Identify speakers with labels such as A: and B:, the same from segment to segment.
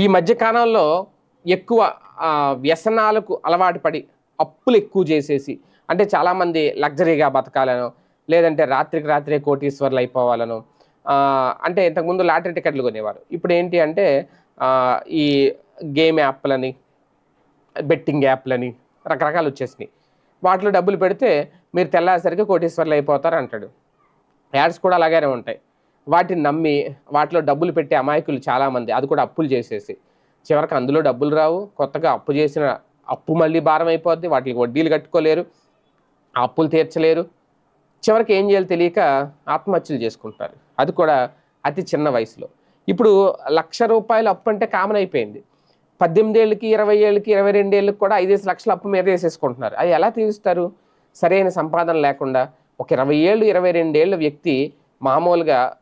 A: ఈ మధ్య కాలంలో ఎక్కువ వ్యసనాలకు అలవాటు పడి అప్పులు ఎక్కువ చేసేసి అంటే చాలామంది లగ్జరీగా బతకాలను లేదంటే రాత్రికి రాత్రే కోటీశ్వర్లు అయిపోవాలను అంటే ఇంతకుముందు లాటరీ టికెట్లు కొనేవారు. ఇప్పుడు ఏంటి అంటే ఈ గేమ్ యాప్లని బెట్టింగ్ యాప్లని రకరకాలు వచ్చేసినాయి. వాటిలో డబ్బులు పెడితే మీరు తెల్లాసరికి కోటీశ్వర్లు అయిపోతారు అంటాడు యాడ్స్ కూడా అలాగే ఉంటాయి. వాటిని నమ్మి వాటిలో డబ్బులు పెట్టే అమాయకులు చాలామంది. అది కూడా అప్పులు చేసేసి. చివరికి అందులో డబ్బులు రావు. కొత్తగా అప్పు చేసిన అప్పు మళ్ళీ భారం అయిపోద్ది. వాటికి వడ్డీలు కట్టుకోలేరు. అప్పులు తీర్చలేరు. చివరికి ఏం చేయాలో తెలియక ఆత్మహత్యలు చేసుకుంటారు. అది కూడా అతి చిన్న వయసులో. ఇప్పుడు లక్ష రూపాయలు అప్పు అంటే కామన్ అయిపోయింది. పద్దెనిమిది ఏళ్ళకి ఇరవై ఏళ్ళకి ఇరవై రెండు ఏళ్ళకి కూడా ఐదేసి లక్షల అప్పు మీద వేసేసుకుంటున్నారు. అది ఎలా తీరుస్తారు? సరైన సంపాదన లేకుండా ఒక ఇరవై ఏళ్ళు ఇరవై రెండు ఏళ్ళ వ్యక్తి మామూలుగా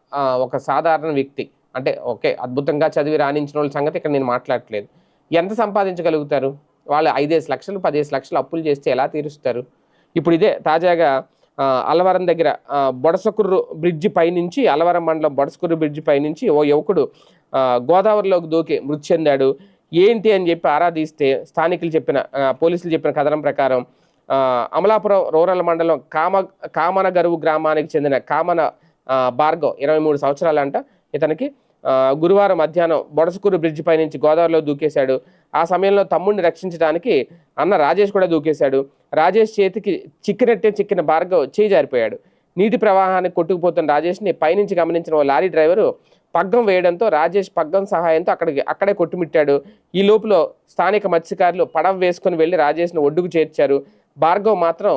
A: ఒక సాధారణ వ్యక్తి. అంటే ఓకే అద్భుతంగా చదివి రాణించిన వాళ్ళ సంగతి ఇక్కడ నేను మాట్లాడట్లేదు. ఎంత సంపాదించగలుగుతారు? వాళ్ళు ఐదేసి లక్షలు పదిహేసి లక్షలు అప్పులు చేస్తే ఎలా తీరుస్తారు? ఇప్పుడు ఇదే తాజాగా అలవరం దగ్గర బొడసకుర్రు బ్రిడ్జి పైనుంచి అలవరం మండలం బొడసకుర్రు బ్రిడ్జి పైనుంచి ఓ యువకుడు గోదావరిలోకి దూకి మృతి చెందాడు. ఏంటి అని చెప్పి ఆరాధిస్తే స్థానికులు చెప్పిన పోలీసులు చెప్పిన కథనం ప్రకారం అమలాపురం రూరల్ మండలం కామ కామన గరువు గ్రామానికి చెందిన కామన భార్గవ్ ఇరవై మూడు సంవత్సరాలంట. ఇతనికి గురువారం మధ్యాహ్నం బొడసకూరు బ్రిడ్జ్ పై నుంచి గోదావరిలో దూకేశాడు. ఆ సమయంలో తమ్ముడిని రక్షించడానికి అన్న రాజేష్ కూడా దూకేశాడు. రాజేష్ చేతికి చిక్కినట్టే చిక్కిన భార్గవ్ చేయి జారిపోయాడు. నీటి ప్రవాహానికి కొట్టుకుపోతున్న రాజేష్ని పైనుంచి గమనించిన ఓ లారీ డ్రైవరు పగ్గం వేయడంతో రాజేష్ పగ్గం సహాయంతో అక్కడికి అక్కడే కొట్టుమిట్టాడు. ఈ లోపల స్థానిక మత్స్యకారులు పడవ వేసుకుని వెళ్ళి రాజేష్ను ఒడ్డుకు చేర్చారు. భార్గవ్ మాత్రం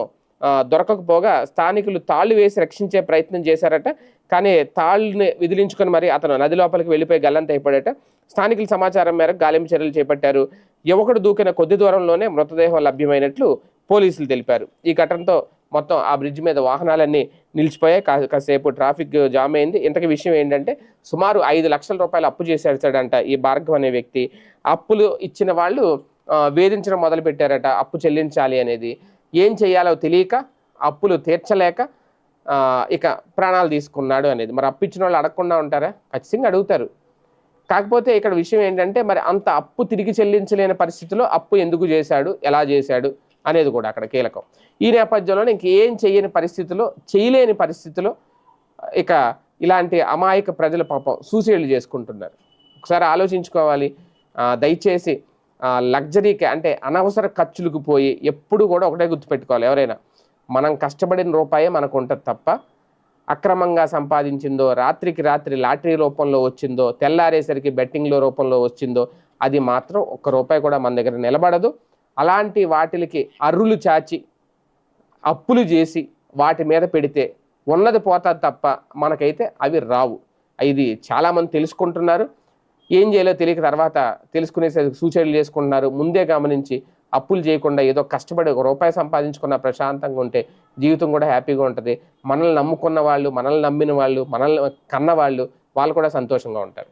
A: దొరకకపోగా స్థానికులు తాళ్ళు వేసి రక్షించే ప్రయత్నం చేశారట. కానీ తాళ్ళని విదిలించుకొని మరి అతను నది లోపలికి వెళ్ళిపోయి గల్లంత అయిపోయాడట. స్థానికుల సమాచారం మేరకు గాలింపు చర్యలు చేపట్టారు. యువకుడు దూకిన కొద్ది దూరంలోనే మృతదేహం లభ్యమైనట్లు పోలీసులు తెలిపారు. ఈ ఘటనతో మొత్తం ఆ బ్రిడ్జ్ మీద వాహనాలన్నీ నిలిచిపోయాయి. కా- కాసేపు ట్రాఫిక్ జామ్ అయింది. ఇంతకీ విషయం ఏంటంటే సుమారు ఐదు లక్షల రూపాయలు అప్పు చేసేసాడంట ఈ భార్గవ్ అనే వ్యక్తి. అప్పులు ఇచ్చిన వాళ్ళు వేధించడం మొదలు పెట్టారట అప్పు చెల్లించాలి అనేది. ఏం చేయాలో తెలియక అప్పులు తీర్చలేక ఇక ప్రాణాలు తీసుకున్నాడు అనేది. మరి అప్పు ఇచ్చిన వాళ్ళు అడగకుండా ఉంటారా? ఖచ్చితంగా అడుగుతారు. కాకపోతే ఇక్కడ విషయం ఏంటంటే మరి అంత అప్పు తిరిగి చెల్లించలేని పరిస్థితిలో అప్పు ఎందుకు చేశాడు? ఎలా చేశాడు? అనేది కూడా అక్కడ కీలకం. ఈ నేపథ్యంలో ఇంకేం చేయని పరిస్థితిలో చేయలేని పరిస్థితిలో ఇక ఇలాంటి అమాయక ప్రజల పాపం సూసైడ్లు చేసుకుంటున్నారు. ఒకసారి ఆలోచించుకోవాలి. దయచేసి లగ్జరీకి అంటే అనవసర ఖర్చులకు పోయి ఎప్పుడు కూడా ఒకటే గుర్తుపెట్టుకోవాలి ఎవరైనా. మనం కష్టపడిన రూపాయే మనకు ఉంటుంది తప్ప అక్రమంగా సంపాదించిందో రాత్రికి రాత్రి లాటరీ రూపంలో వచ్చిందో తెల్లారేసరికి బెట్టింగ్లో రూపంలో వచ్చిందో అది మాత్రం ఒక్క రూపాయి కూడా మన దగ్గర నిలబడదు. అలాంటి వాటికి అర్రులు చాచి అప్పులు చేసి వాటి మీద పెడితే ఉన్నది పోతుంది తప్ప మనకైతే అవి రావు. ఇది చాలామంది తెలుసుకుంటున్నారు. ఏం చేయాలో తెలియక తర్వాత తెలుసుకునే సూచనలు చేసుకుంటున్నారు. ముందే గమనించి అప్పులు చేయకుండా ఏదో కష్టపడి ఒక రూపాయి సంపాదించుకున్న ప్రశాంతంగా ఉంటే జీవితం కూడా హ్యాపీగా ఉంటుంది. మనల్ని నమ్ముకున్న వాళ్ళు మనల్ని నమ్మిన వాళ్ళు మనల్ని కన్న వాళ్ళు వాళ్ళు కూడా సంతోషంగా ఉంటారు.